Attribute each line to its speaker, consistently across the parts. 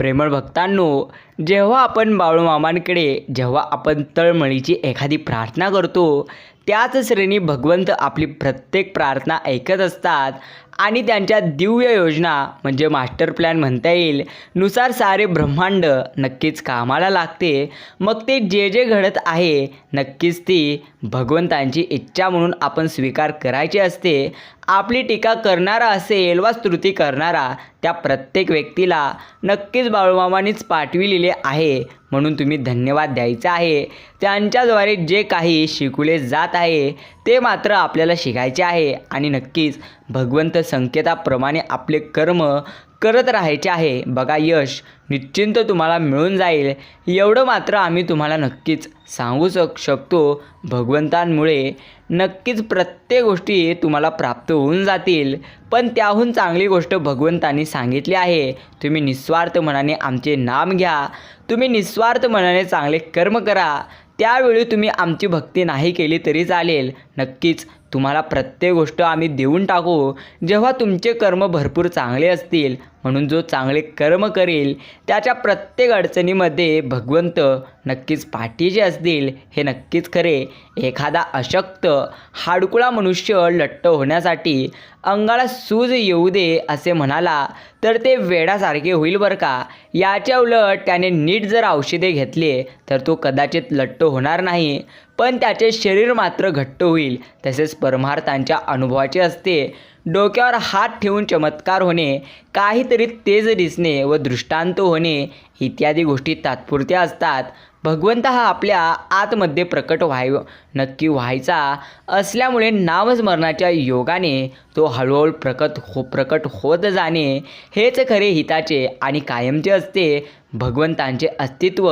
Speaker 1: प्रेमळ भक्तांनो जेव्हा आपण बाळूमामांकडे जेव्हा आपण तळमळीची एखादी प्रार्थना करतो त्याच श्रेणी भगवंत आपली प्रत्येक प्रार्थना ऐकत असतात आणि त्यांच्या दिव्य योजना म्हणजे मास्टर प्लॅन म्हणता येईल नुसार सारे ब्रह्मांड नक्कीच कामाला लागते. मग ते जे जे घडत आहे नक्कीच ती भगवंतांची इच्छा म्हणून आपण स्वीकार करायची असते. आपली टीका करणारा असेल वा स्तुती करणारा त्या प्रत्येक व्यक्तीला नक्कीच बाळूमामानीच पाठविलेले आहे म्हणून तुम्ही धन्यवाद द्यायचा आहे. त्यांच्याद्वारे जे काही शिकवले जात आहे ते मात्र आपल्याला शिकायचे आहे. आणि नक्कीच भगवंत संकेताप्रमाणे आपले कर्म करत राहायचे आहे. बघा यश निश्चिंत तुम्हाला मिळून जाईल. एवढं मात्र आम्ही तुम्हाला नक्कीच सांगू शक शकतो. भगवंतांमुळे नक्कीच प्रत्येक गोष्टी तुम्हाला प्राप्त होऊन जातील. पण त्याहून चांगली गोष्ट भगवंतांनी सांगितली आहे. तुम्ही निस्वार्थ मनाने आमचे नाम घ्या. तुम्ही निस्वार्थ मनाने चांगले कर्म करा. त्यावेळी तुम्ही आमची भक्ती नाही केली तरी चालेल. नक्कीच तुम्हाला प्रत्येक गोष्ट आम्ही देऊन टाकू. जेव्हा तुमचे कर्म भरपूर चांगले असतील म्हणून जो चांगले कर्म करेल त्याच्या प्रत्येक अडचणीमध्ये भगवंत नक्कीच पाठीचे असतील हे नक्कीच खरे. एखादा अशक्त हाडकुळा मनुष्य लट्ट होण्यासाठी अंगाला सूज येऊ दे असे म्हणाला तर ते वेडासारखे होईल बरं का? याच्या उलट त्याने नीट जर औषधे घेतले तर तो कदाचित लट्ट होणार नाही. पण त्याचे शरीर मात्र घट्ट होईल. तसेच परमार्थांच्या अनुभवाचे असते. डोक्यावर हात ठेवून चमत्कार होणे काहीतरी तेज दिसणे व दृष्टांत होणे इत्यादी गोष्टी तात्पुरत्या असतात. भगवंत हा आपल्या आतमध्ये प्रकट व्हाय नक्की व्हायचा असल्यामुळे नामस्मरणाच्या योगाने तो हळूहळू प्रकट हो प्रकट होत जाणे हेच खरे हिताचे आणि कायमचे असते. भगवंतांचे अस्तित्व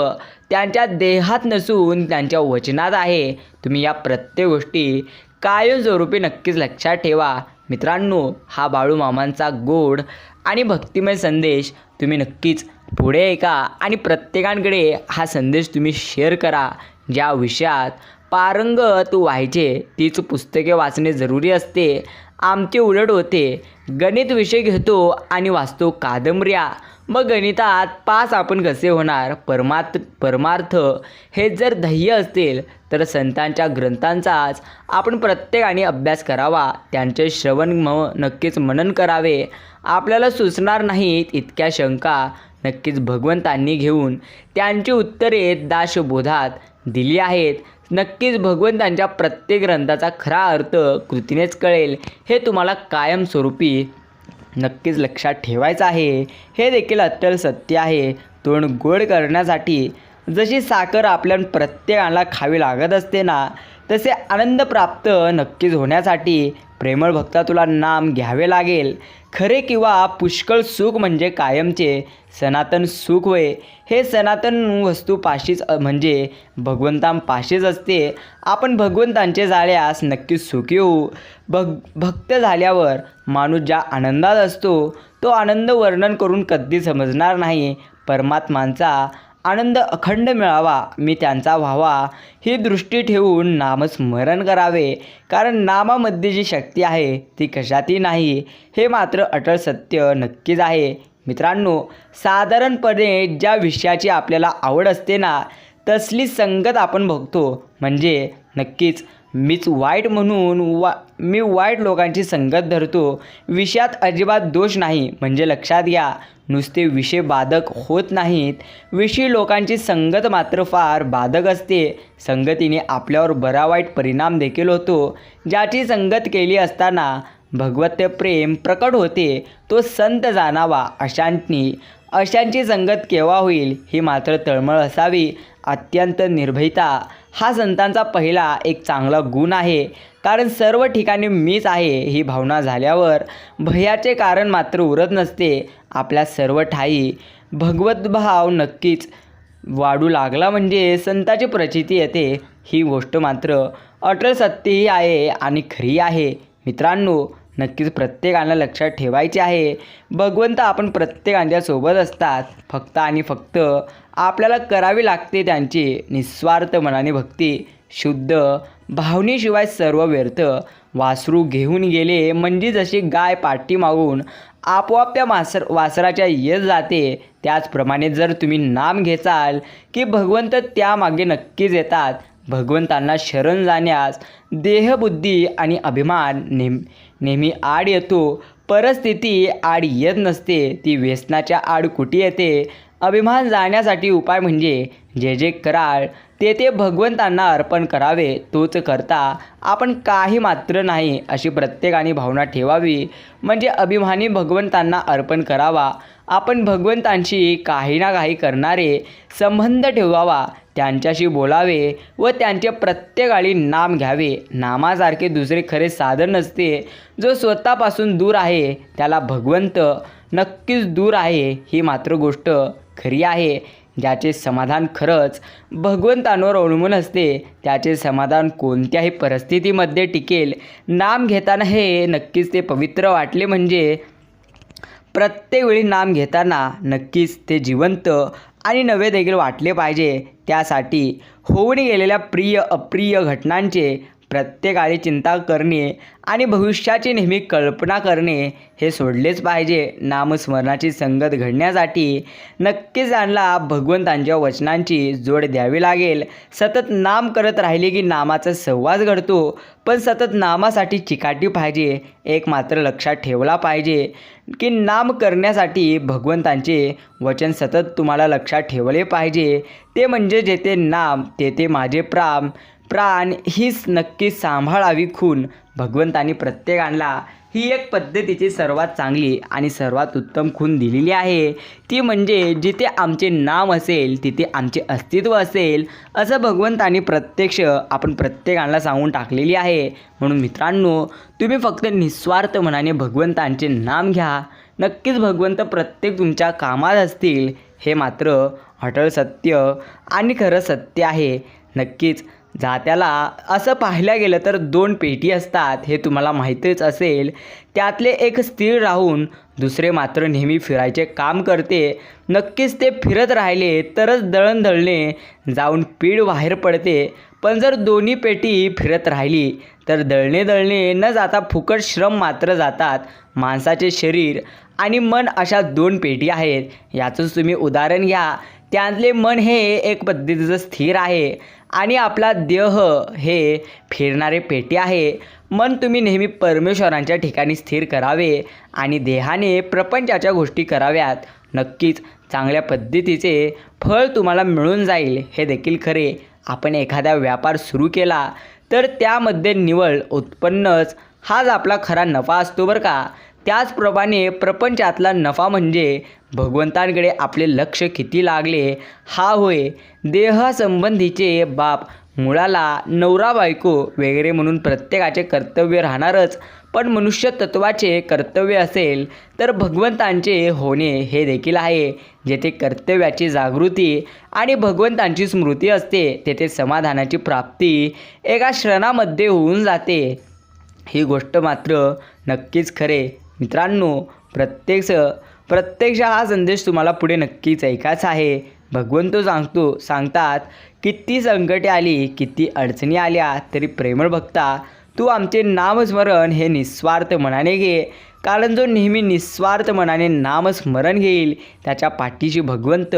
Speaker 1: त्यांच्या देहात नसून त्यांच्या वचनात आहे. तुम्ही या प्रत्येक गोष्टी कायमस्वरूपी नक्कीच लक्षात ठेवा. मित्रांनो हा बाळूमामांचा गोड आणि भक्तिमय संदेश तुम्ही नक्कीच पुढे ऐका आणि प्रत्येकांकडे हा संदेश तुम्ही शेअर करा ज्या विषयात पारंगत व्हायचे तीच पुस्तके वाचणे जरुरी असते. आमचे उलट होते. गणित विषय घेतो आणि वाचतो कादंबऱ्या. मग गणितात पास आपण कसे होणार? परमार्थ परमार्थ हे जर ध्येय असतील तर संतांच्या ग्रंथांचाच आपण प्रत्येकाने अभ्यास करावा. त्यांचे श्रवण म नक्कीच मनन करावे. आपल्याला सुचणार नाहीत इतक्या शंका. नक्कीच भगवंतांनी घेऊन त्यांची उत्तरे दाशबोधात दिली आहेत. नक्कीच भगवंतांच्या प्रत्येक ग्रंथाचा खरा अर्थ कृतीनेच कळेल. हे तुम्हाला कायमस्वरूपी नक्कीच लक्षात ठेवायचं आहे. हे देखील अत्यंत सत्य आहे. तोंड गोड करण्यासाठी जशी साखर आपल्या प्रत्येकाला खावी लागत असते ना तसे आनंद प्राप्त नक्कीच होण्यासाठी प्रेमळ भक्ता तुला नाम घ्यावे लागेल. खरे किंवा पुष्कळ सुख म्हणजे कायमचे सनातन सुख होय. हे सनातन वस्तूपाशीच पाशीच म्हणजे भगवंतांपाशीच असते. आपण भगवंतांचे जाळ्यास नक्कीच सुखी होऊ. भग भक्त झाल्यावर माणूस ज्या आनंदात असतो तो आनंद वर्णन करून कधी समजणार नाही. परमात्मांचा आनंद अखंड मिळावा मी त्यांचा व्हावा. ही दृष्टी ठेवून नामस्मरण करावे. कारण नामामध्ये जी शक्ती आहे ती कशातही नाही. हे मात्र अटळ सत्य नक्कीच आहे. मित्रांनो साधारणपणे ज्या विषयाची आपल्याला आवड असते ना तसली संगत आपण बघतो. म्हणजे नक्कीच मीच वाईट म्हणून वा मी वाईट लोकांची संगत धरतो. विषयात अजिबात दोष नाही. म्हणजे लक्षात घ्या नुसते विषय बाधक होत नाहीत. विषयी लोकांची संगत मात्र फार बाधक असते. संगतीने आपल्यावर बरा वाईट परिणाम देखील होतो. ज्याची संगत केली असताना भगवत प्रेम प्रकट होते तो संत जाणावा अशांनी अशांची संगत केव्हा होईल ही मात्र तळमळ असावी. अत्यंत निर्भयता. हा संतांचा पहिला एक चांगला गुण आहे. कारण सर्व ठिकाणी मीच आहे ही भावना झाल्यावर भयाचे कारण मात्र उरत नसते. आपल्या सर्व ठाई भगवद्भाव नक्कीच वाढू लागला म्हणजे संताची प्रचिती येते. ही गोष्ट मात्र अटल सत्यही आहे आणि खरी आहे. मित्रांनो नक्कीच प्रत्येकाला लक्षात ठेवायचे आहे. भगवंत आपण प्रत्येकांच्या सोबत असतात. फक्त आणि फक्त आपल्याला करावी लागते त्यांची निस्वार्थ मनाने भक्ती शुद्ध भावनेशिवाय सर्व व्यर्थ. वासरू घेऊन गेले म्हणजे जशी गाय पाठी मागून आपोआप त्या मासर वासराच्या येत जाते. त्याचप्रमाणे जर तुम्ही नाम घेचाल की भगवंत त्यामागे नक्कीच येतात. भगवंतांना शरण जाण्यास देहबुद्धी आणि अभिमान नेम नेहमी आड येतो. परिस्थिती आड येत नसते. ती व्यसनाच्या आड कुठे येते? अभिमान जाण्यासाठी उपाय म्हणजे जे जे कराल ते ते भगवंतांना अर्पण करावे. तोच करता आपण काही मात्र नाही अशी प्रत्येकाने भावना ठेवावी. म्हणजे अभिमानी भगवंतांना अर्पण करावा. आपण भगवंतांशी काही ना काही करणारे संबंध ठेवावा त्यांच्याशी बोलावे व त्यांचे प्रत्येकाळी नाम घ्यावे. नामासारखे दुसरे खरे साधन नसते. जो स्वतःपासून दूर आहे त्याला भगवंत नक्कीच दूर आहे ही मात्र गोष्ट. खरी आहे ज्याचे समाधान खरंच भगवंतांवर अवलंबून असते त्याचे समाधान कोणत्याही परिस्थितीमध्ये टिकेल. नाम घेताना हे नक्कीच ते पवित्र वाटले म्हणजे प्रत्येक वेळी नाम घेताना नक्कीच ते जिवंत आणि नवे देखील वाटले पाहिजे. त्यासाठी होऊन गेलेल्या प्रिय अप्रिय घटनांचे प्रत्येकाळी चिंता करणे आणि भविष्याची नेहमी कल्पना करणे हे सोडलेच पाहिजे. नामस्मरणाची संगत घडण्यासाठी नक्कीच त्यांना भगवंतांच्या वचनांची जोड द्यावी लागेल. सतत नाम करत राहिले की नामाचा संवाद घडतो पण सतत नामासाठी चिकाटी पाहिजे एक मात्र लक्षात ठेवला पाहिजे की नाम करण्यासाठी भगवंतांचे वचन सतत तुम्हाला लक्षात ठेवले पाहिजे. ते म्हणजे जेथे नाम तेथे माझे प्राम प्राण हीच नक्की सांभाळावी खून. भगवंतानी प्रत्येकाला ही एक पद्धतीची सर्वात चांगली आणि सर्वात उत्तम खून दिलेली आहे. ती म्हणजे जिथे आमचे नाम असेल तिथे आमचे अस्तित्व असेल असं भगवंतांनी प्रत्यक्ष आपण प्रत्येकाला सांगून टाकलेली आहे. म्हणून मित्रांनो तुम्ही फक्त निस्वार्थ मनाने भगवंतांचे नाम घ्या. नक्कीच भगवंत प्रत्येक तुमच्या कामात असतील हे मात्र अटळ सत्य आणि खरं सत्य आहे. नक्कीच जात्याला असं पाहायला गेलं तर दोन पेटी असतात हे तुम्हाला माहीतच असेल. त्यातले एक स्थिर राहून दुसरे मात्र नेहमी फिरायचे काम करते. नक्कीच ते फिरत राहिले तरच दळण दळणे जाऊन पीड बाहेर पडते. पण जर दोन्ही पेटी फिरत राहिली तर दळणे दळणे न जाता फुकट श्रम मात्र जातात माणसाचे शरीर आणि मन अशा दोन पेटी आहेत. याचंच तुम्ही उदाहरण घ्या. त्यातले मन हे एक पद्धतीचं स्थिर आहे. आणि आपला देह हे फिरणारे पेटी आहे. मन तुम्ही नेहमी परमेश्वरांच्या ठिकाणी स्थिर करावे आणि देहाने प्रपंचाच्या गोष्टी कराव्यात. नक्कीच चांगल्या पद्धतीचे फळ तुम्हाला मिळून जाईल हे देखील खरे. आपण एखादा व्यापार सुरू केला तर त्यामध्ये निवळ उत्पन्नच हाच आपला खरा नफा असतो बरं का. त्याचप्रमाणे प्रपंचातला नफा म्हणजे भगवंतांकडे आपले लक्ष किती लागले हा होय देहासंबंधीचे बाप मुळाला नवरा बायको वगैरे म्हणून प्रत्येकाचे कर्तव्य राहणारच पण मनुष्य तत्वाचे कर्तव्य असेल तर भगवंतांचे होणे हे देखील आहे जेथे कर्तव्याची जागृती आणि भगवंतांची स्मृती असते तेथे समाधानाची प्राप्ती एका क्षणामध्ये होऊन जाते. ही गोष्ट मात्र नक्कीच खरे. मित्रांनो प्रत्यक्ष प्रत्यक्ष हा संदेश तुम्हाला पुढे नक्कीच ऐकायचा आहे. भगवंत सांगतो सांगतात किती संकटे आली किती अडचणी आल्या तरी प्रेमळ भक्ता तू आमचे नामस्मरण हे निस्वार्थ मनाने घे. कारण जो नेहमी निस्वार्थ मनाने नामस्मरण घेईल त्याच्या पाठीशी भगवंत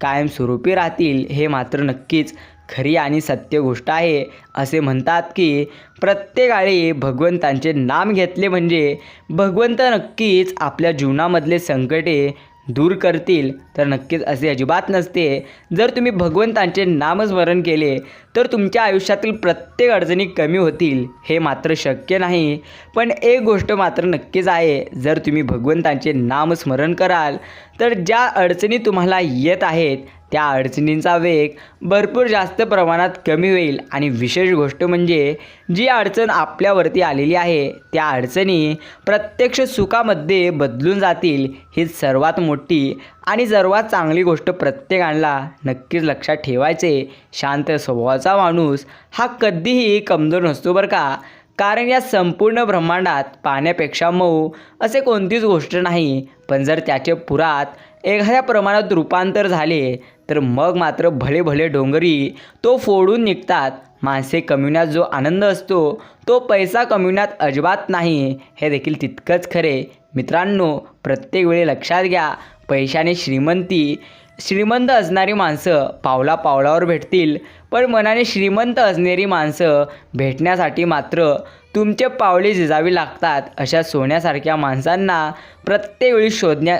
Speaker 1: कायमस्वरूपी राहतील हे मात्र नक्कीच. खरी आणि सत्य गोष्ट आहे असे म्हणतात की प्रत्येकाळी भगवंतांचे नाम घेतले म्हणजे भगवंत नक्कीच आपल्या जीवनामधले संकटे दूर करतील. तर नक्कीच असे अजिबात नसते. जर तुम्ही भगवंतांचे नामस्मरण केले तर तुमच्या आयुष्यातील प्रत्येक अडचणी कमी होतील. हे मात्र शक्य नाही. पण एक गोष्ट मात्र नक्कीच आहे. जर तुम्ही भगवंतांचे नामस्मरण कराल तर ज्या अडचणी तुम्हाला येत आहेत त्या अडचणींचा वेग भरपूर जास्त प्रमाणात कमी होईल. आणि विशेष गोष्ट म्हणजे जी अडचण आपल्यावरती आलेली आहे त्या अडचणी प्रत्यक्ष सुखामध्ये बदलून जातील ही सर्वात मोठी आणि सर्वात चांगली गोष्ट प्रत्येकाला नक्कीच लक्षात ठेवायचे. शांत स्वभावाचा माणूस हा कधीही कमजोर नसतो बरं का. कारण या संपूर्ण ब्रह्मांडात पाण्यापेक्षा मऊ असे कोणतीच गोष्ट नाही. पण जर त्याचे पुरात एखाद्या प्रमाणात रूपांतर झाले तर मग मात्र भले भले डोंगरी तो फोडून निघतात. माणसे कमविण्यात जो आनंद असतो तो पैसा कमविण्यात अजिबात नाही. हे देखील तितकंच खरे. मित्रांनो प्रत्येक वेळी लक्षात घ्या पैशाने श्रीमंती श्रीमंत असणारी माणसं पावला पावलावर भेटतील. पण मनाने श्रीमंत असणारी माणसं भेटण्यासाठी मात्र तुमचे पावले झिजावी लागतात. अशा सोन्यासारख्या माणसांना प्रत्येक वेळी शोधण्या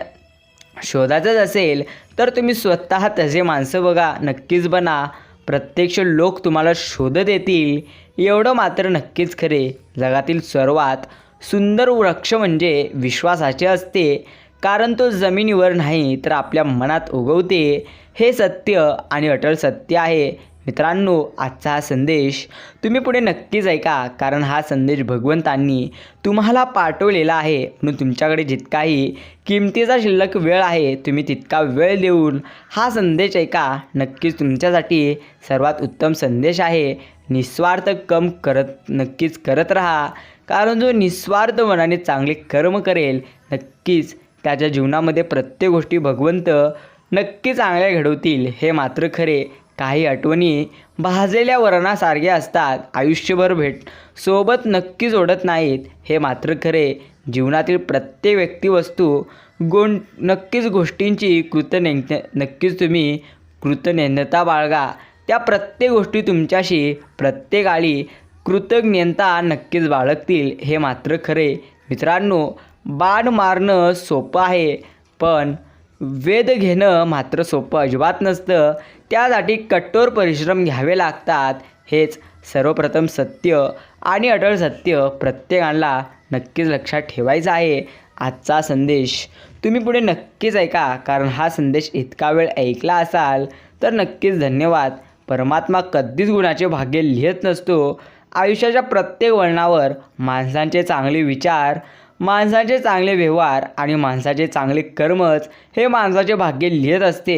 Speaker 1: शोधायचंच असेल तर तुम्ही स्वतः तसे माणसं बघा नक्कीच बना. प्रत्यक्ष लोक तुम्हाला शोधत येतील एवढं मात्र नक्कीच खरे. जगातील सर्वात सुंदर वृक्ष म्हणजे विश्वासाचे असते. कारण तो जमिनीवर नाही तर आपल्या मनात उगवते. हे सत्य आणि अटल सत्य आहे. मित्रांनो आजचा हा संदेश तुम्ही पुढे नक्कीच ऐका कारण हा संदेश भगवंतांनी तुम्हाला पाठवलेला आहे. म्हणून तुमच्याकडे जितकाही किमतीचा शिल्लक वेळ आहे तुम्ही तितका वेळ देऊन हा संदेश ऐका. नक्कीच तुमच्यासाठी सर्वात उत्तम संदेश आहे. निस्वार्थ कम करत नक्कीच करत राहा. कारण जो निस्वार्थ मनाने चांगले कर्म करेल नक्कीच त्याच्या जीवनामध्ये प्रत्येक गोष्टी भगवंत नक्की चांगल्या घडवतील हे मात्र खरे. काही आठवणी भाजलेल्या वरणासारख्या असतात. आयुष्यभर भेट सोबत नक्कीच ओढत नाहीत. हे मात्र खरे. जीवनातील प्रत्येक व्यक्तिवस्तू गोण नक्कीच गोष्टींची कृतज्ञ नक्कीच तुम्ही कृतज्ञता बाळगा. त्या प्रत्येक गोष्टी तुमच्याशी प्रत्येक आळी कृतज्ञता नक्कीच बाळगतील. हे मात्र खरे. मित्रांनो बाण मारणं सोपं आहे पण वेध घेणं मात्र सोपं अजिबात नसतं. त्यासाठी कठोर परिश्रम घ्यावे लागतात. हेच सर्वप्रथम सत्य आणि अटळ सत्य प्रत्येकाला नक्कीच लक्षात ठेवायचं आहे. आजचा संदेश तुम्ही पुढे नक्कीच ऐका कारण हा संदेश इतका वेळ ऐकला असाल तर नक्कीच धन्यवाद. परमात्मा कधीच गुणाचे भाग्य लिहित नसतो. आयुष्याच्या प्रत्येक वळणावर माणसांचे चांगले विचार माणसाचे चांगले व्यवहार आणि माणसाचे चांगले कर्मच हे माणसाचे भाग्य लिहित असते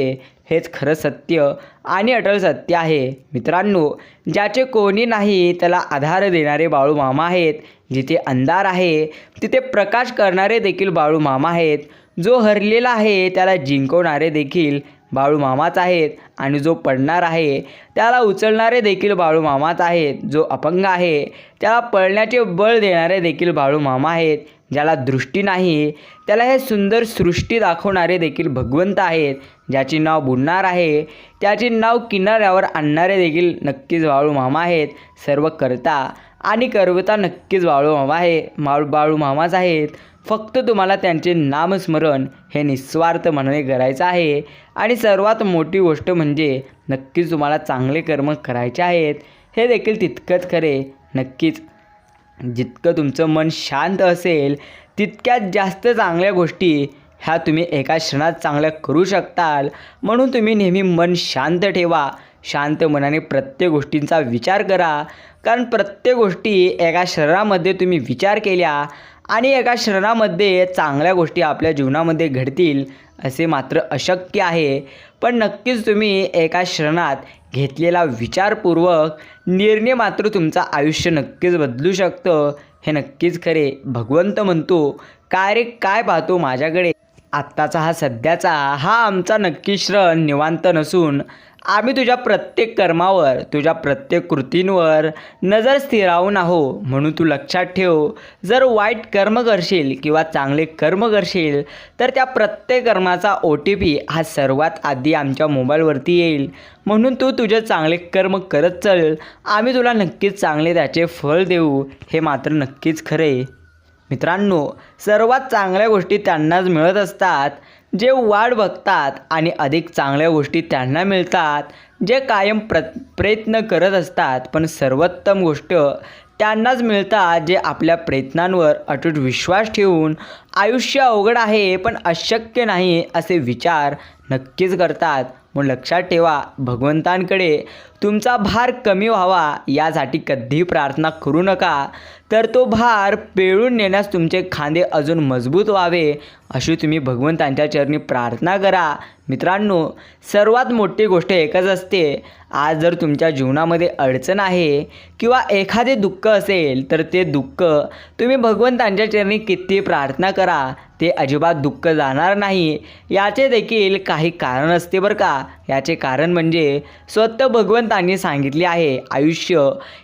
Speaker 1: हेच खरं सत्य आणि अटल सत्य आहे. मित्रांनो ज्याचे कोणी नाही त्याला आधार देणारे बाळू मामा आहेत. जिथे अंधार आहे तिथे प्रकाश करणारे देखील बाळू मामा आहेत. जो हरलेला आहे त्याला जिंकवणारे देखील बाळू मामाच आहेत. आणि जो पडणार आहे त्याला उचलणारे देखील बाळू मामाच आहेत. जो अपंग आहे त्याला पळण्याचे बळ देणारे देखील बाळू मामा आहेत. ज्याला दृष्टी नाही त्याला हे सुंदर सृष्टी दाखवणारे देखील भगवंत आहेत ज्याचे नाव बुडणार आहे. त्याचे नाव किनाऱ्यावर आणणारे देखील नक्कीच बाळू मामा आहेत. सर्व करता आणि करवता नक्कीच बाळू मामा आहे माळू बाळू मामाच आहेत. फक्त तुम्हाला त्यांचे नामस्मरण हे निस्वार्थ मनाने करायचं आहे. आणि सर्वात मोठी गोष्ट म्हणजे नक्कीच तुम्हाला चांगले कर्म करायचे आहेत. हे देखील तितकंच खरे. नक्कीच जितकं तुमचं मन शांत असेल तितक्यात जास्त चांगल्या गोष्टी ह्या तुम्ही एका क्षणात चांगल्या करू शकताल. म्हणून तुम्ही नेहमी मन शांत ठेवा. शांत मनाने प्रत्येक गोष्टींचा विचार करा. कारण प्रत्येक गोष्टी एका शरीरामध्ये तुम्ही विचार केल्या आणि एका शरणामध्ये चांगल्या गोष्टी आपल्या जीवनामध्ये घडतील असे मात्र अशक्य आहे. पण नक्कीच तुम्ही एका क्षणात घेतलेला विचारपूर्वक निर्णय मात्र तुमचं आयुष्य नक्कीच बदलू शकतं. हे नक्कीच खरे. भगवंत म्हणतो काय रे काय पाहतो माझ्याकडे? आत्ताचा हा सध्याचा हा आमचा नक्की श्रण निवांत नसून आम्ही तुझ्या प्रत्येक कर्मावर तुझ्या प्रत्येक कृतींवर नजर स्थिरावून आहो म्हणून तू लक्षात ठेव. जर वाईट कर्म करशील किंवा चांगले कर्म करशील तर त्या प्रत्येक कर्माचा ओ टी पी हा सर्वात आधी आमच्या मोबाईलवरती येईल. म्हणून तू तुझे चांगले कर्म करत चल. आम्ही तुला नक्कीच चांगले त्याचे फळ देऊ. हे मात्र नक्कीच खरे. मित्रांनो सर्वात चांगल्या गोष्टी त्यांनाच मिळत असतात. जे वाढ बघतात आणि अधिक चांगल्या गोष्टी त्यांना मिळतात जे कायम प्र प्रयत्न करत असतात पण सर्वोत्तम गोष्ट त्यांनाच मिळतात जे आपल्या प्रयत्नांवर अटूट विश्वास ठेवून आयुष्य अवघड आहे पण अशक्य नाही असे विचार नक्कीच करतात. म्हणून लक्षात ठेवा भगवंतांकडे तुमचा भार कमी व्हावा यासाठी कधीही प्रार्थना करू नका. तर तो भार पेळून नेण्यास तुमचे खांदे अजून मजबूत व्हावे अशी तुम्ही भगवंतांच्या चरणी प्रार्थना करा. मित्रांनो सर्वात मोठी गोष्ट एकच असते आज जर तुमच्या जीवनामध्ये अडचण आहे किंवा एखादे दुःख असेल तर ते दुःख तुम्ही भगवंतांच्या चरणी किती प्रार्थना करा ते अजिबात दुःख जाणार नाही. याचे देखील काही कारण असते बरं का? याचे कारण म्हणजे स्वतः भगवंत भगवंतांनी सांगितले आहे आयुष्य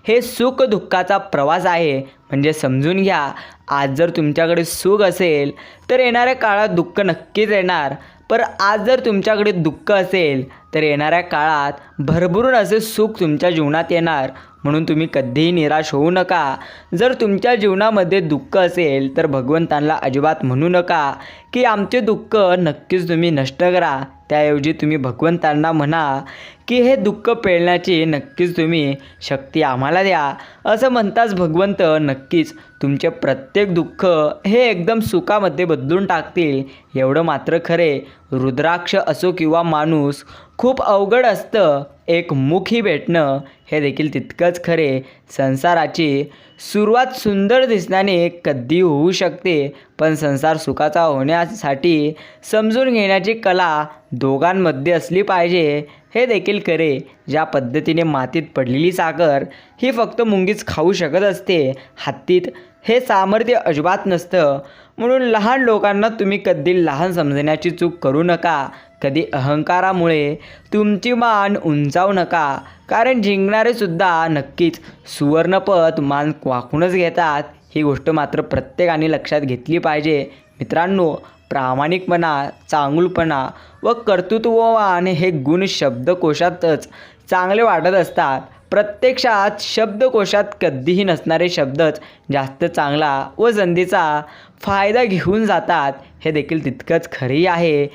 Speaker 1: हे सुख दुःखाचा प्रवास आहे. म्हणजे समजून घ्या आज जर तुमच्याकडे सुख असेल तर येणाऱ्या काळात दुःख नक्कीच येणार. पर आज जर तुमच्याकडे दुःख असेल तर येणाऱ्या काळात भरभरून असे सुख तुमच्या जीवनात येणार. म्हणून तुम्ही कधीही निराश होऊ नका. जर तुमच्या जीवनामध्ये दुःख असेल तर भगवंतांना अजिबात म्हणू नका की आमचे दुःख नक्कीच तुम्ही नष्ट करा. त्याऐवजी तुम्ही भगवंतांना म्हणा की हे दुःख पेळण्याची नक्कीच तुम्ही शक्ती आम्हाला द्या. असं म्हणताच भगवंत नक्कीच तुमचे प्रत्येक दुःख हे एकदम सुखामध्ये बदलून टाकतील. एवढं मात्र खरे. रुद्राक्ष असो किंवा माणूस खूप अवघड असतं एक मुखी भेटणं. हे देखील तितकंच खरे. संसाराची सुरुवात सुंदर दिसण्याने कधी होऊ शकते पण संसार सुखाचा होण्यासाठी समजून घेण्याची कला दोघांमध्ये असली पाहिजे. हे देखील खरे. ज्या पद्धतीने मातीत पडलेली साखर ही फक्त मुंगीच खाऊ शकत असते हत्तीत हे सामर्थ्य अजिबात नसतं. म्हणून लहान लोकांना तुम्ही कधी लहान समजण्याची चूक करू नका. कधी अहंकारामुळे तुमची मान उंचावू नका. कारण जिंकणारेसुद्धा नक्कीच सुवर्णपद मान वाकूनच घेतात. ही गोष्ट मात्र प्रत्येकाने लक्षात घेतली पाहिजे. मित्रांनो प्रामाणिकपणा चांगुलपणा व कर्तृत्ववान हे गुण शब्दकोशातच चांगले वाटत असतात. प्रत्यक्षात शब्दकोशात कधीही नसणारे शब्दच जास्त चांगला व संधीचा फायदा घेऊन जातात हे देखील तितकंच खरी आहे.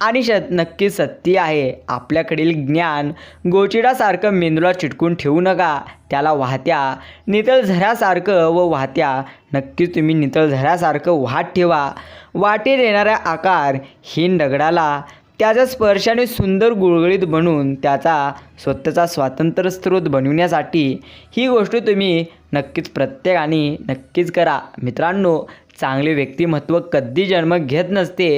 Speaker 1: आणि श नक्की सत्य आहे. आपल्याकडील ज्ञान गोचिडासारखं मेंदूला चिटकून ठेवू नका. त्याला वाहत्या नितळ झऱ्यासारखं व वाहत्या नक्कीच तुम्ही नितळ झऱ्यासारखं वाहत ठेवा. वाटेत येणारा आकार हीन दगडाला त्याच्या स्पर्शाने सुंदर गुळगुळीत बनून त्याचा स्वतःचा स्वातंत्र्य स्रोत बनविण्यासाठी ही गोष्ट तुम्ही नक्कीच प्रत्येकाने नक्कीच करा. मित्रांनो चांगले व्यक्तिमत्व कधी जन्म घेत नसते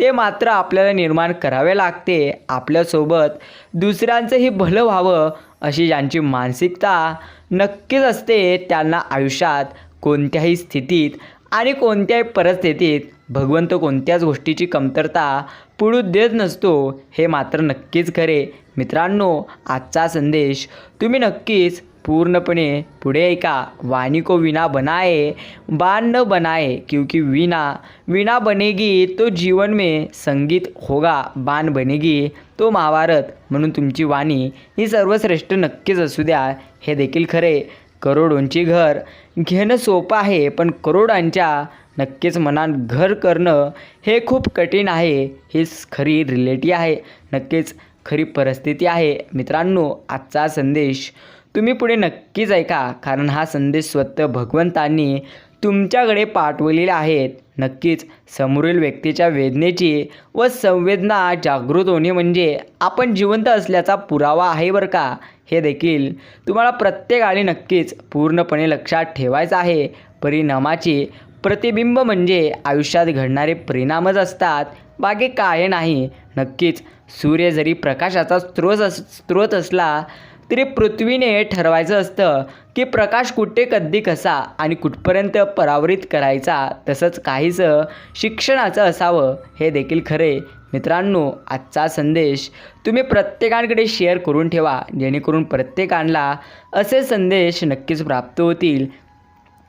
Speaker 1: ते मात्र आपल्याला निर्माण करावे लागते. आपल्यासोबत दुसऱ्यांचंही भलं व्हावं अशी ज्यांची मानसिकता नक्कीच असते त्यांना आयुष्यात कोणत्याही स्थितीत आणि कोणत्याही परिस्थितीत भगवंत कोणत्याच गोष्टीची कमतरता पुढू देत नसतो हे मात्र नक्कीच खरे. मित्रांनो आजचा संदेश तुम्ही नक्कीच पूर्णपणे पुढे ऐका. वाणी को विना बनाए बाण न बनाए क्योंकि विना विना बनेगी तो जीवन में संगीत होगा बाण बनेगी तो महाभारत. म्हणून तुमची वाणी ही सर्वश्रेष्ठ नक्कीच असू द्या हे देखील खरे. करोडोंची घर घेणं सोपं आहे पण करोडांच्या नक्कीच मनात घर करणं हे खूप कठीण आहे. ही खरी रिलेटी आहे. नक्कीच खरी परिस्थिती आहे. मित्रांनो आजचा संदेश तुम्ही पुढे नक्कीच ऐका. कारण हा संदेश स्वतः भगवंतांनी तुमच्याकडे पाठवलेले आहेत नक्कीच समोरील व्यक्तीच्या वेदनेची व संवेदना जागृत होणे म्हणजे आपण जिवंत असल्याचा पुरावा आहे बरं का? हे देखील तुम्हाला प्रत्येकाने नक्कीच पूर्णपणे लक्षात ठेवायचं आहे. परिणामाची प्रतिबिंब म्हणजे आयुष्यात घडणारे परिणामच असतात. बाकी काय नाही. नक्कीच सूर्य जरी प्रकाशाचा स्रोत अस स्रोत असला तरी पृथ्वीने ठरवायचं असतं की प्रकाश कुठे कधी कसा आणि कुठपर्यंत परावृत करायचा. तसंच काहीचं शिक्षणाचं असावं हे देखील खरे. मित्रांनो आजचा संदेश तुम्ही प्रत्येकांकडे शेअर करून ठेवा जेणेकरून प्रत्येकांना असे संदेश नक्कीच प्राप्त होतील.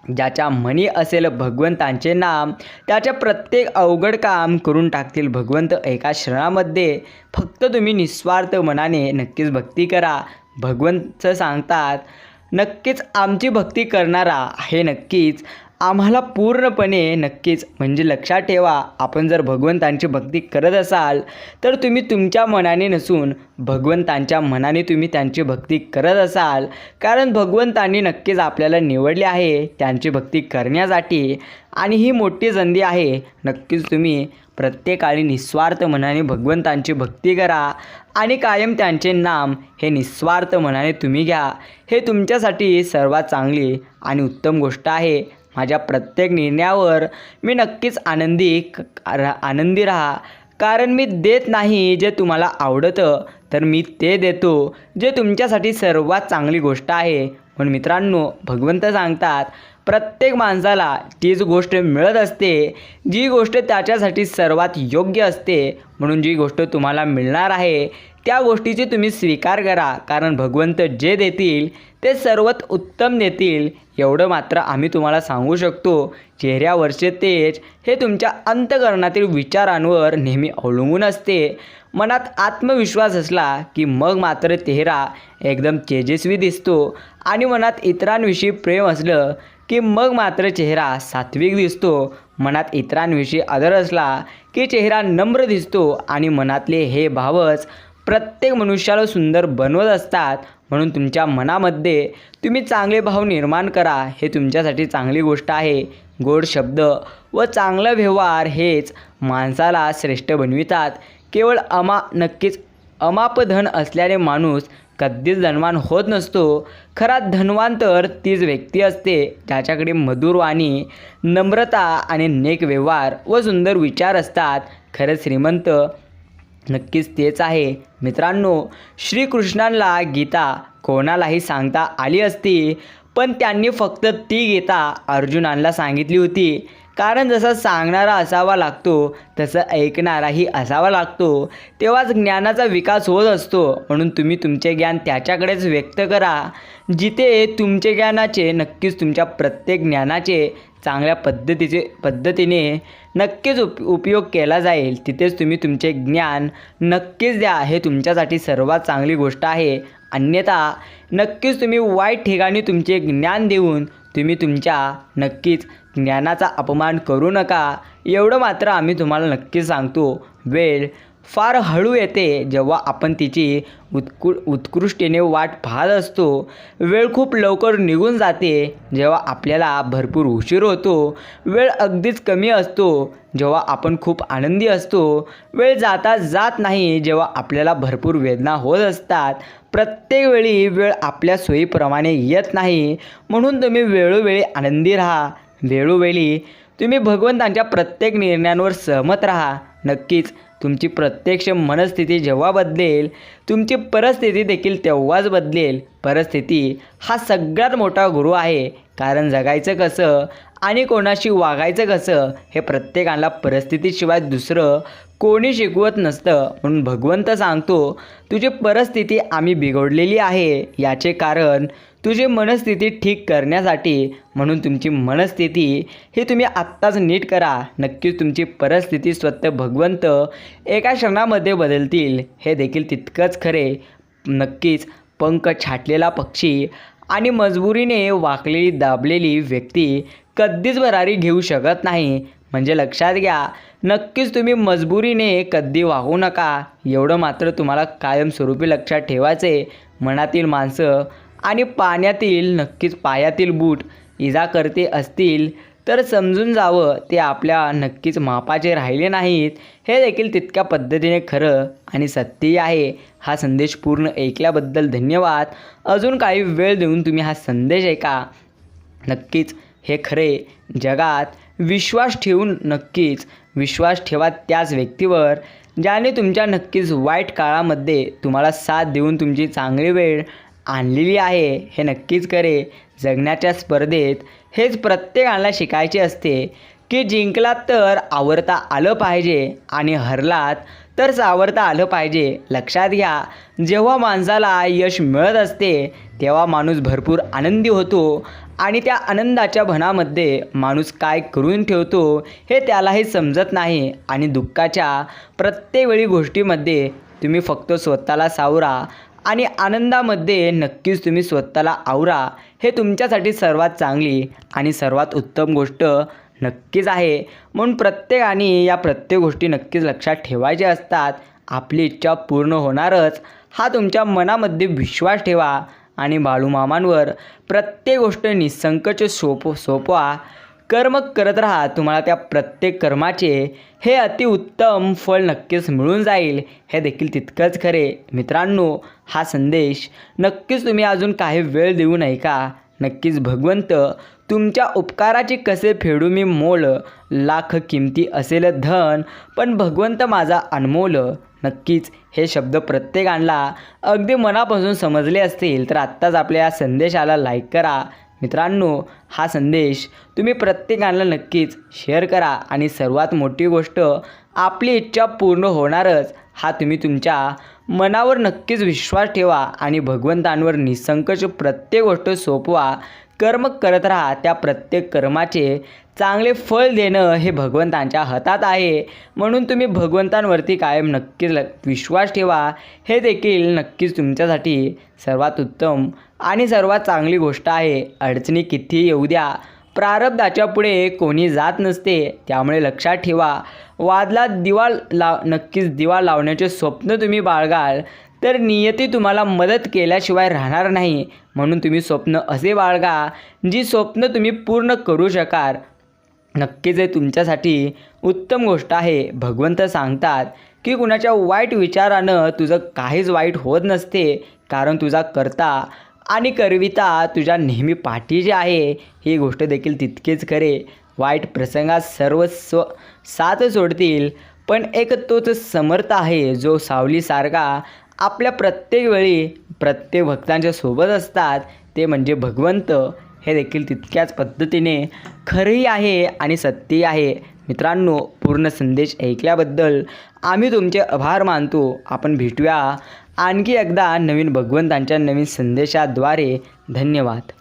Speaker 1: ज्याच्या म्हणी असेल भगवंतांचे नाम त्याच्या प्रत्येक अवघड काम करून टाकतील भगवंत एका क्षणामध्ये. फक्त तुम्ही निस्वार्थ मनाने नक्कीच भक्ती करा. भगवंत सांगतात नक्कीच आमची भक्ती करणारा हे नक्कीच. आम्हाला पूर्णपणे नक्कीच म्हणजे लक्षात ठेवा आपण जर भगवंतांची भक्ती करत असाल तर तुम्ही तुमच्या मनाने नसून भगवंतांच्या मनाने तुम्ही त्यांची भक्ती करत असाल. कारण भगवंतांनी नक्कीच आपल्याला निवडले आहे त्यांची भक्ती करण्यासाठी. आणि ही मोठी संधी आहे नक्कीच तुम्ही प्रत्येकाने निस्वार्थ मनाने भगवंतांची भक्ती करा. आणि कायम त्यांचे नाम हे निस्वार्थ मनाने तुम्ही घ्या. हे तुमच्यासाठी सर्वात चांगली आणि उत्तम गोष्ट आहे. माझ्या प्रत्येक निर्णयावर मी नक्कीच आनंदी क- रा- आनंदी राहा. कारण मी देत नाही जे तुम्हाला आवडतं तर मी ते देतो जे तुमच्यासाठी सर्वात चांगली गोष्ट आहे. पण मित्रांनो भगवंत सांगतात प्रत्येक माणसाला तीच गोष्ट मिळत असते जी गोष्ट त्याच्यासाठी सर्वात योग्य असते. म्हणून जी गोष्ट तुम्हाला मिळणार आहे त्या गोष्टीची तुम्ही स्वीकार करा. कारण भगवंत जे देतील ते सर्वात उत्तम नेतील. एवढं मात्र आम्ही तुम्हाला सांगू शकतो. चेहऱ्यावरचे तेज हे तुमच्या अंतकरणातील विचारांवर नेहमी अवलंबून असते. मनात आत्मविश्वास असला की मग मात्र चेहरा एकदम तेजस्वी दिसतो. आणि मनात इतरांविषयी प्रेम असलं की मग मात्र चेहरा सात्विक दिसतो. मनात इतरांविषयी आदर असला की चेहरा नम्र दिसतो. आणि मनातले हे भावच प्रत्येक मनुष्याला सुंदर बनवत असतात. म्हणून तुमच्या मनामध्ये तुम्ही चांगले भाव निर्माण करा हे तुमच्यासाठी चांगली गोष्ट आहे. गोड शब्द व चांगलं व्यवहार हेच माणसाला श्रेष्ठ बनवितात. केवळ अमा नक्कीच अमाप धन असल्याने माणूस कधीच धनवान होत नसतो. खरा धनवान तर तीच व्यक्ती असते ज्याच्याकडे मधुर वाणी नम्रता आणि नेक व्यवहार व सुंदर विचार असतात. खरं श्रीमंत नक्कीच तेच आहे. मित्रांनो श्रीकृष्णांना गीता कोणालाही सांगता आली असती पण त्यांनी फक्त ती गीता अर्जुनांना सांगितली होती. कारण जसा सांगणारा असावा लागतो तसं ऐकणाराही असावा लागतो. तेव्हाच ज्ञानाचा विकास होत असतो. म्हणून तुम्ही तुमचे ज्ञान त्याच्याकडेच व्यक्त करा. जिथे तुमचे ज्ञानाचे नक्कीच तुमच्या प्रत्येक ज्ञानाचे चांगल्या पद्धतीचे पद्धतीने नक्कीच उप उपयोग केला जाईल. तिथेच तुम्ही तुमचे ज्ञान नक्कीच द्या. हे तुमच्यासाठी सर्वात चांगली गोष्ट आहे. अन्यथा नक्कीच तुम्ही वाईट ठिकाणी तुमचे ज्ञान देऊन तुम्ही तुमच्या नक्कीच ज्ञानाचा अपमान करू नका. एवढं मात्र आम्ही तुम्हाला नक्कीच सांगतो. वेळ फार हळू येते जेव्हा आपण तिची उत्कु उत्कृष्टेने वाट पाहत असतो. वेळ खूप लवकर निघून जाते. जेव्हा आपल्याला भरपूर उशीर होतो वेळ अगदीच कमी असतो. जेव्हा आपण खूप आनंदी असतो वेळ जाता जात नाही. जेव्हा आपल्याला भरपूर वेदना होत असतात प्रत्येक वेळी वेळ आपल्या सोयीप्रमाणे येत नाही. म्हणून तुम्ही वेळोवेळी आनंदी राहा. वेळोवेळी तुम्ही भगवंतांच्या प्रत्येक निर्णयांवर सहमत राहा. नक्कीच तुमची प्रत्यक्ष मनस्थिती जेव्हा बदलेल तुमची परिस्थिती देखील तेव्हाच बदलेल. परिस्थिती हा सगळ्यात मोठा गुरु आहे. कारण जगायचं कसं आणि कोणाशी वागायचं कसं हे प्रत्येकाला परिस्थितीशिवाय दुसरं कोणी शिकवत नसतं. म्हणून भगवंत सांगतो तुझी परिस्थिती आम्ही बिघडलेली आहे. याचे कारण तुझी मनस्थिती ठीक करण्यासाठी. म्हणून तुमची मनस्थिती ही तुम्ही आत्ताच नीट करा. नक्कीच तुमची परिस्थिती स्वतः भगवंत एका क्षणामध्ये बदलतील. हे देखील तितकंच खरे. नक्कीच पंख छाटलेला पक्षी आणि मजबुरीने वाकलेली दाबलेली व्यक्ती कधीच भरारी घेऊ शकत नाही. म्हणजे लक्षात घ्या नक्कीच तुम्ही मजबुरीने कधी वाहू नका. एवढं मात्र तुम्हाला कायमस्वरूपी लक्षात ठेवायचे मनातील माणसं आणि पाण्यातील नक्कीच पायातील बूट इजा करते असतील तर समजून जावं ते आपल्या नक्कीच मापाचे राहिले नाहीत. हे देखील तितक्या पद्धतीने खरं आणि सत्यही आहे. हा संदेश पूर्ण ऐकल्याबद्दल धन्यवाद. अजून काही वेळ देऊन तुम्ही हा संदेश ऐका. नक्कीच हे खरे जगात विश्वास ठेवून नक्कीच विश्वास ठेवा त्याच व्यक्तीवर ज्याने तुमच्या नक्कीच वाईट काळामध्ये तुम्हाला साथ देऊन तुमची चांगली वेळ आणलेली आहे हे नक्कीच करे. जगण्याच्या स्पर्धेत हेच प्रत्येकाला शिकायचे असते की जिंकलात तर आवरता आलं पाहिजे आणि हरलात तर सावरता आलं पाहिजे. लक्षात घ्या जेव्हा माणसाला यश मिळत असते तेव्हा माणूस भरपूर आनंदी होतो. आणि त्या आनंदाच्या भनामध्ये माणूस काय करून ठेवतो हे त्यालाही समजत नाही आणि दुःखाच्या प्रत्येक वेळी गोष्टीमध्ये तुम्ही फक्त स्वतःला सावरा आणि आनंदामध्ये नक्कीच तुम्ही स्वतःला आवरा हे तुमच्यासाठी सर्वात चांगली आणि सर्वात उत्तम गोष्ट नक्कीच आहे. म्हणून प्रत्येकाने या प्रत्येक गोष्टी नक्कीच लक्षात ठेवायच्या असतात. आपली इच्छा पूर्ण होणारच. हा तुमच्या मनामध्ये विश्वास ठेवा. आणि बाळूमामांवर प्रत्येक गोष्ट निसंकच सोप सोपवा कर्म करत राहा. तुम्हाला त्या प्रत्येक कर्माचे हे अतिउत्तम फळ नक्कीच मिळून जाईल. हे देखील तितकंच खरे. मित्रांनो हा संदेश नक्कीच तुम्ही अजून काही वेळ देऊ नये का? नक्कीच भगवंत तुमच्या उपकाराचे कसे फेडू मी मोल? लाख किमती असेल धन पण भगवंत माझा अनमोल. नक्कीच हे शब्द प्रत्येकांना अगदी मनापासून समजले असतील तर आत्ताच आपल्या या संदेशाला लाईक करा. मित्रांनो हा संदेश तुम्ही प्रत्येकाला नक्कीच शेअर करा आणि सर्वात मोठी गोष्ट आपली इच्छा पूर्ण होणारच हा तुम्ही तुमच्या मनावर नक्कीच विश्वास ठेवा आणि भगवंतांवर निसंकोच प्रत्येक गोष्ट सोपवा. कर्म करत राहा त्या प्रत्येक कर्माचे चांगले फळ देणं हे भगवंतांच्या हातात आहे. म्हणून तुम्ही भगवंतांवरती कायम नक्कीच ल- विश्वास ठेवा. हे देखील नक्कीच तुमच्यासाठी सर्वात उत्तम आणि सर्वात चांगली गोष्ट आहे. अडचणी किती येऊ द्या. प्रारब्धाच्या पुढे कोणी जात नसते त्यामुळे लक्षात ठेवा. वादला दिवा लाव नक्कीच दिवा लावण्याचे स्वप्न तुम्ही बाळगाल. तर नियती तुम्हाला मदत केल्याशिवाय राहणार नाही. म्हणून तुम्ही स्वप्न असे बाळगा जी स्वप्न तुम्ही पूर्ण करू शकाल. नक्कीच हे तुमच्यासाठी उत्तम गोष्ट आहे. भगवंत सांगतात की कुणाच्या वाईट विचारानं तुझं काहीच वाईट होत नसते कारण तुझा करता आणि करविता तुझ्या नेहमी पाठी जी आहे. ही गोष्ट देखील तितकेच खरे. वाईट प्रसंगात सर्व स्व साथ सोडतील पण एक तोच समर्थ आहे जो सावलीसारखा आपल्या प्रत्येक वेळी प्रत्येक भक्तांच्या सोबत असतात. ते म्हणजे भगवंत. हे देखील तितक्याच पद्धतीने खरंही आहे आणि सत्यही आहे. मित्रांनो पूर्ण संदेश ऐकल्याबद्दल आम्ही तुमचे आभार मानतो. आपण भेटूया आणखी एकदा नवीन भगवंतांच्या नवीन संदेशाद्वारे. धन्यवाद.